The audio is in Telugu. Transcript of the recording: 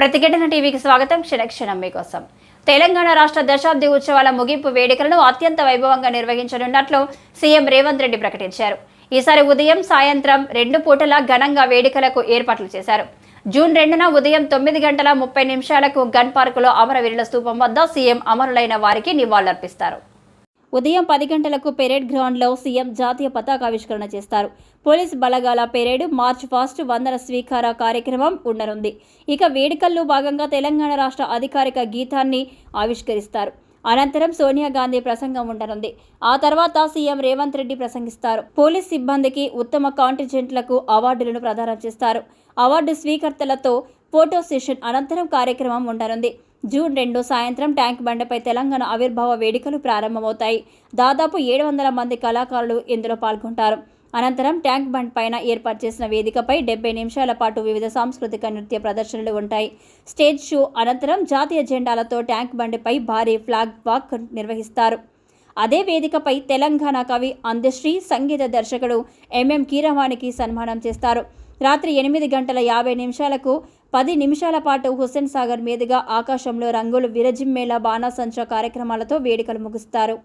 ప్రతిఘటన టీవీకి స్వాగతం. క్షణక్షణం మీకోసం. తెలంగాణ రాష్ట్ర దశాబ్ది ఉత్సవాల ముగింపు వేడుకలను అత్యంత వైభవంగా నిర్వహించనున్నట్లు సీఎం రేవంత్ రెడ్డి ప్రకటించారు. ఈసారి ఉదయం సాయంత్రం రెండు పూటల ఘనంగా వేడుకలకు ఏర్పాట్లు చేశారు. జూన్ రెండున ఉదయం తొమ్మిది గంటల ముప్పై నిమిషాలకు గన్ పార్కులో అమరవీరుల స్థూపం వద్ద సీఎం అమరులైన వారికి నివాళులర్పిస్తారు. ఉదయం పది గంటలకు పెరేడ్ గ్రౌండ్లో సీఎం జాతీయ పతాకావిష్కరణ చేస్తారు. పోలీస్ బలగాల పెరేడ్ మార్చ్ ఫాస్ట్ వందన స్వీకార కార్యక్రమం ఉండనుంది. ఇక వేడుకల్లో భాగంగా తెలంగాణ రాష్ట్ర అధికారిక గీతాన్ని ఆవిష్కరిస్తారు. అనంతరం సోనియా గాంధీ ప్రసంగం ఉండనుంది. ఆ తర్వాత సీఎం రేవంత్ రెడ్డి ప్రసంగిస్తారు. పోలీస్ సిబ్బందికి ఉత్తమ కాంటిజెంట్లకు అవార్డులను ప్రదానం చేస్తారు. అవార్డు స్వీకర్తలతో ఫోటో సెషన్ అనంతరం కార్యక్రమం ఉండనుంది. జూన్ రెండు సాయంత్రం ట్యాంక్ బండపై తెలంగాణ ఆవిర్భావ వేడుకలు ప్రారంభమవుతాయి. దాదాపు ఏడు వందల మంది కళాకారులు ఇందులో పాల్గొంటారు. అనంతరం ట్యాంక్ బండ్ పైన ఏర్పాటు చేసిన వేదికపై డెబ్బై నిమిషాల పాటు వివిధ సాంస్కృతిక నృత్య ప్రదర్శనలు ఉంటాయి. స్టేజ్ షో అనంతరం జాతీయ జెండాలతో ట్యాంక్ బండిపై భారీ ఫ్లాగ్ వాక్ నిర్వహిస్తారు. అదే వేదికపై తెలంగాణ కవి అందశ్రీ సంగీత దర్శకుడు ఎంఎం కీరవాణికి సన్మానం చేస్తారు. రాత్రి ఎనిమిది గంటల యాభై నిమిషాలకు పది నిమిషాల పాటు హుస్సేన్ సాగర్ మీదుగా ఆకాశంలో రంగులు విరజిమ్మేలా బాణాసంచా కార్యక్రమాలతో వేడుకలు ముగుస్తారు.